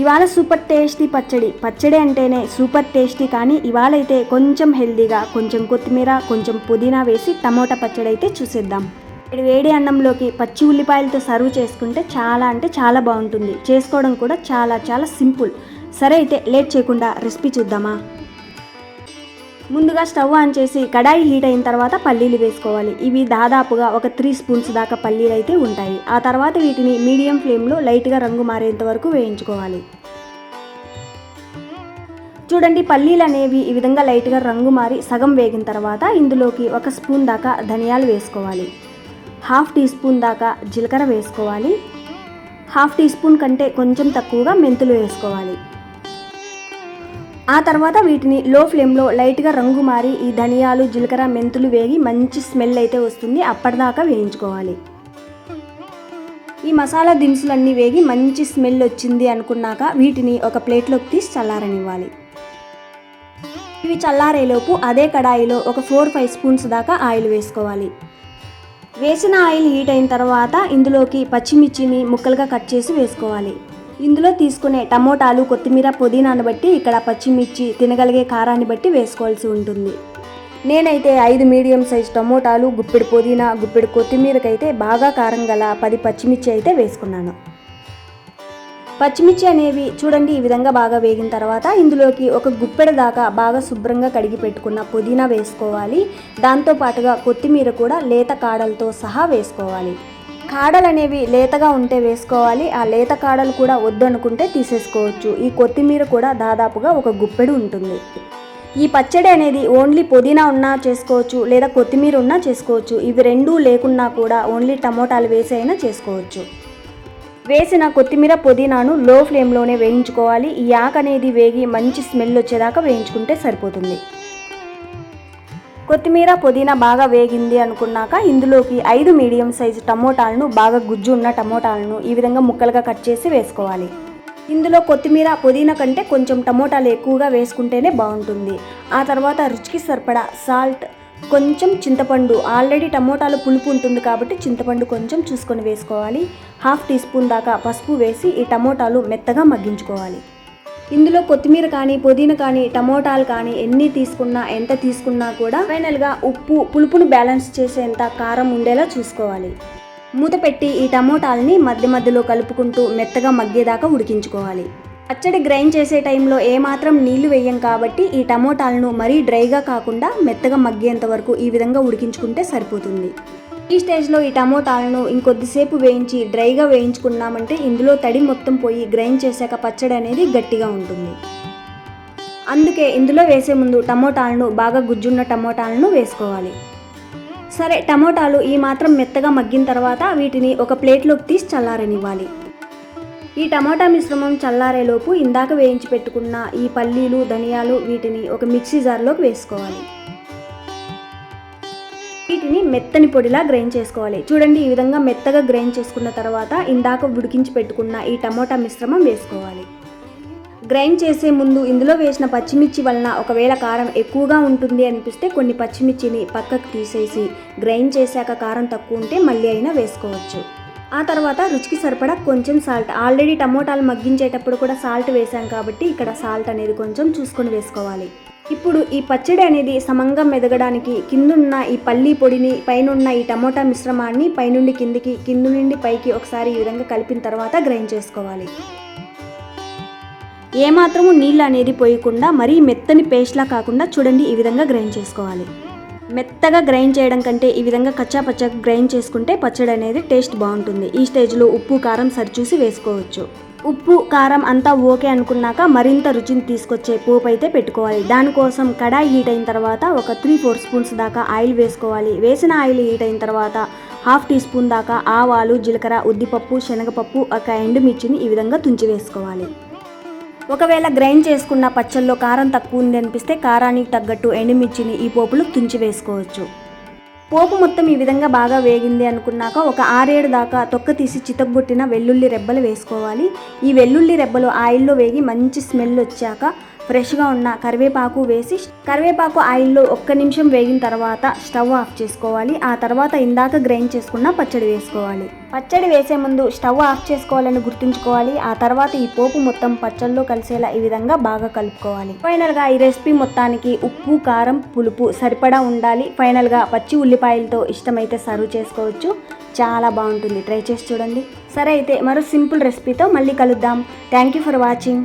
ఇవాళ super tasty పచ్చడి. పచ్చడి అంటేనే సూపర్ టేస్టీ కానీ ఇవాళ అయితే కొంచెం హెల్దీగా కొంచెం కొత్తిమీర కొంచెం పుదీనా వేసి టమోటా పచ్చడి అయితే చూసేద్దాం. వేడి వేడి అన్నంలోకి పచ్చి ఉల్లిపాయలతో సర్వ్ చేసుకుంటే చాలా అంటే చాలా బాగుంటుంది. చేసుకోవడం కూడా చాలా చాలా సింపుల్. సరే అయితే లేట్ చేయకుండా రెసిపీ చూద్దామా? ముందుగా స్టవ్ ఆన్ చేసి కడాయి హీట్ అయిన తర్వాత పల్లీలు వేసుకోవాలి. ఇవి దాదాపుగా ఒక త్రీ స్పూన్స్ దాకా పల్లీలు అయితే ఉంటాయి. ఆ తర్వాత వీటిని మీడియం ఫ్లేమ్లో లైట్గా రంగు మారేంత వరకు వేయించుకోవాలి. చూడండి పల్లీలు అనేవి ఈ విధంగా లైట్గా రంగు మారి సగం వేగిన తర్వాత ఇందులోకి ఒక స్పూన్ దాకా ధనియాలు వేసుకోవాలి. హాఫ్ టీ స్పూన్ దాకా జీలకర్ర వేసుకోవాలి. హాఫ్ టీ స్పూన్ కంటే కొంచెం తక్కువగా మెంతులు వేసుకోవాలి. ఆ తర్వాత వీటిని లో ఫ్లేమ్లో లైట్గా రంగు మారి ఈ ధనియాలు జీలకర్ర మెంతులు వేగి మంచి స్మెల్ అయితే వస్తుంది. అప్పటిదాకా వేయించుకోవాలి. ఈ మసాలా దినుసులన్నీ వేగి మంచి స్మెల్ వచ్చింది అనుకున్నాక వీటిని ఒక ప్లేట్లోకి తీసి చల్లారనివ్వాలి. ఇవి చల్లారేలోపు అదే కడాయిలో ఒక ఫోర్ ఫైవ్ స్పూన్స్ దాకా ఆయిల్ వేసుకోవాలి. వేసిన ఆయిల్ హీట్ అయిన తర్వాత ఇందులోకి పచ్చిమిర్చిని ముక్కలుగా కట్ చేసి వేసుకోవాలి. ఇందులో తీసుకునే టమోటాలు కొత్తిమీర పుదీనాను బట్టి ఇక్కడ పచ్చిమిర్చి తినగలిగే కారాన్ని బట్టి వేసుకోవాల్సి ఉంటుంది. నేనైతే ఐదు మీడియం సైజ్ టమోటాలు గుప్పెడు పుదీనా గుప్పెడు కొత్తిమీరకైతే బాగా కారం గల పది పచ్చిమిర్చి అయితే వేసుకున్నాను. పచ్చిమిర్చి అనేవి చూడండి ఈ విధంగా బాగా వేగిన తర్వాత ఇందులోకి ఒక గుప్పెడు దాకా బాగా శుభ్రంగా కడిగి పెట్టుకున్న పుదీనా వేసుకోవాలి. దాంతో పాటుగా కొత్తిమీర కూడా లేత కాడలతో సహా వేసుకోవాలి. కాడలు అనేవి లేతగా ఉంటే వేసుకోవాలి ఆ లేత కాడలు కూడా వద్దనుకుంటే తీసేసుకోవచ్చు. ఈ కొత్తిమీర కూడా దాదాపుగా ఒక గుప్పెడు ఉంటుంది. ఈ పచ్చడి అనేది ఓన్లీ పుదీనా ఉన్నా చేసుకోవచ్చు లేదా కొత్తిమీర ఉన్నా చేసుకోవచ్చు. ఇవి రెండూ లేకున్నా కూడా ఓన్లీ టమోటాలు వేసి అయినా చేసుకోవచ్చు. వేసిన కొత్తిమీర పుదీనాను లో ఫ్లేమ్లోనే వేయించుకోవాలి. ఈ ఆకు అనేది వేగి మంచి స్మెల్ వచ్చేదాకా వేయించుకుంటే సరిపోతుంది. కొత్తిమీర పుదీనా బాగా వేగింది అనుకున్నాక ఇందులోకి ఐదు మీడియం సైజు టమోటాలను బాగా గుజ్జు ఉన్న టమోటాలను ఈ విధంగా ముక్కలుగా కట్ చేసి వేసుకోవాలి. ఇందులో కొత్తిమీర పుదీనా కంటే కొంచెం టమోటాలు ఎక్కువగా వేసుకుంటేనే బాగుంటుంది. ఆ తర్వాత రుచికి సరిపడా సాల్ట్ కొంచెం చింతపండు. ఆల్రెడీ టమోటాలు పులుపు ఉంటుంది కాబట్టి చింతపండు కొంచెం చూసుకొని వేసుకోవాలి. హాఫ్ టీ స్పూన్ దాకా పసుపు వేసి ఈ టమోటాలు మెత్తగా మగ్గించుకోవాలి. ఇందులో కొత్తిమీర కానీ పుదీనా కానీ టమోటాలు కానీ ఎన్ని తీసుకున్నా ఎంత తీసుకున్నా కూడా ఫైనల్గా ఉప్పు పులుపును బ్యాలెన్స్ చేసేంత కారం ఉండేలా చూసుకోవాలి. మూత పెట్టి ఈ టమోటాలని మధ్య మధ్యలో కలుపుకుంటూ మెత్తగా మగ్గేదాకా ఉడికించుకోవాలి. పచ్చడి గ్రైండ్ చేసే టైంలో ఏమాత్రం నీళ్ళు వేయం కాబట్టి ఈ టమోటాలను మరీ డ్రైగా కాకుండా మెత్తగా మగ్గేంత వరకు ఈ విధంగా ఉడికించుకుంటే సరిపోతుంది. ఈ స్టేజ్లో ఈ టమోటాలను ఇంకొద్దిసేపు వేయించి డ్రైగా వేయించుకున్నామంటే ఇందులో తడి మొత్తం పోయి గ్రైండ్ చేశాక పచ్చడి అనేది గట్టిగా ఉంటుంది. అందుకే ఇందులో వేసే ముందు టమోటాలను బాగా గుజ్జున్న టమోటాలను వేసుకోవాలి. సరే టమోటాలు ఈ మాత్రం మెత్తగా మగ్గిన తర్వాత వీటిని ఒక ప్లేట్లోకి తీసి చల్లారనివ్వాలి. ఈ టమోటా మిశ్రమం చల్లారేలోపు ఇందాక వేయించి పెట్టుకున్న ఈ పల్లీలు ధనియాలు వీటిని ఒక మిక్సీ జార్లోకి వేసుకోవాలి. వీటిని మెత్తని పొడిలా గ్రైండ్ చేసుకోవాలి. చూడండి ఈ విధంగా మెత్తగా గ్రైండ్ చేసుకున్న తర్వాత ఇందాక ఉడికించి పెట్టుకున్న ఈ టమోటా మిశ్రమం వేసుకోవాలి. గ్రైండ్ చేసే ముందు ఇందులో వేసిన పచ్చిమిర్చి వలన ఒకవేళ కారం ఎక్కువగా ఉంటుంది అనిపిస్తే కొన్ని పచ్చిమిర్చిని పక్కకు తీసేసి గ్రైండ్ చేశాక కారం తక్కువ ఉంటే మళ్ళీ అయినా వేసుకోవచ్చు. ఆ తర్వాత రుచికి సరిపడా కొంచెం సాల్ట్. ఆల్రెడీ టమోటాలు మగ్గించేటప్పుడు కూడా సాల్ట్ వేసాం కాబట్టి ఇక్కడ సాల్ట్ అనేది కొంచెం చూసుకొని వేసుకోవాలి. ఇప్పుడు ఈ పచ్చడి అనేది సమంగా మెదగడానికి కిందున్న ఈ పల్లీ పొడిని పైనున్న ఈ టమోటా మిశ్రమాన్ని పైనుండి కిందికి కింద నుండి పైకి ఒకసారి ఈ విధంగా కలిపిన తర్వాత గ్రైండ్ చేసుకోవాలి. ఏమాత్రము నీళ్ళు అనేది పోయకుండా మరీ మెత్తని పేస్ట్లా కాకుండా చూడండి ఈ విధంగా గ్రైండ్ చేసుకోవాలి. మెత్తగా గ్రైండ్ చేయడం కంటే ఈ విధంగా కచ్చా పచ్చగా గ్రైండ్ చేసుకుంటే పచ్చడి అనేది టేస్ట్ బాగుంటుంది. ఈ స్టేజ్లో ఉప్పు కారం సరిచూసి వేసుకోవచ్చు. ఉప్పు కారం అంతా ఓకే అనుకున్నాక మరింత రుచిని తీసుకొచ్చే పోపు అయితే పెట్టుకోవాలి. దానికోసం కడాయి హీట్ అయిన తర్వాత ఒక త్రీ ఫోర్ స్పూన్స్ దాకా ఆయిల్ వేసుకోవాలి. వేసిన ఆయిల్ హీట్ అయిన తర్వాత హాఫ్ టీ స్పూన్ దాకా ఆవాలు జీలకర్ర ఉద్దిపప్పు శనగపప్పు ఒక ఎండుమిర్చిని ఈ విధంగా తుంచి వేసుకోవాలి. ఒకవేళ గ్రైండ్ చేసుకున్న పచ్చల్లో కారం తక్కువ ఉంది అనిపిస్తే కారానికి తగ్గట్టు ఎండుమిర్చిని ఈ పోపులు తుంచి వేసుకోవచ్చు. పోపు మొత్తం ఈ విధంగా బాగా వేగింది అనుకున్నాక ఒక ఆరేడు దాకా తొక్క తీసి చితగ్గొట్టిన వెల్లుల్లి రెబ్బలు వేసుకోవాలి. ఈ వెల్లుల్లి రెబ్బలు ఆయిల్లో వేగి మంచి స్మెల్ వచ్చాక ఫ్రెష్గా ఉన్న కరివేపాకు వేసి కరివేపాకు ఆయిల్లో ఒక్క నిమిషం వేగిన తర్వాత స్టవ్ ఆఫ్ చేసుకోవాలి. ఆ తర్వాత ఇందాక గ్రైండ్ చేసుకున్న పచ్చడి వేసుకోవాలి. పచ్చడి వేసే ముందు స్టవ్ ఆఫ్ చేసుకోవాలని గుర్తుంచుకోవాలి. ఆ తర్వాత ఈ పోపు మొత్తం పచ్చళ్ళలో కలిసేలా ఈ విధంగా బాగా కలుపుకోవాలి. ఫైనల్గా ఈ రెసిపీ మొత్తానికి ఉప్పు కారం పులుపు సరిపడా ఉండాలి. ఫైనల్గా పచ్చి ఉల్లిపాయలతో ఇష్టమైతే సర్వ్ చేసుకోవచ్చు. చాలా బాగుంటుంది. ట్రై చేసి చూడండి. సరే అయితే మరో సింపుల్ రెసిపీతో మళ్ళీ కలుద్దాం. Thank you for watching.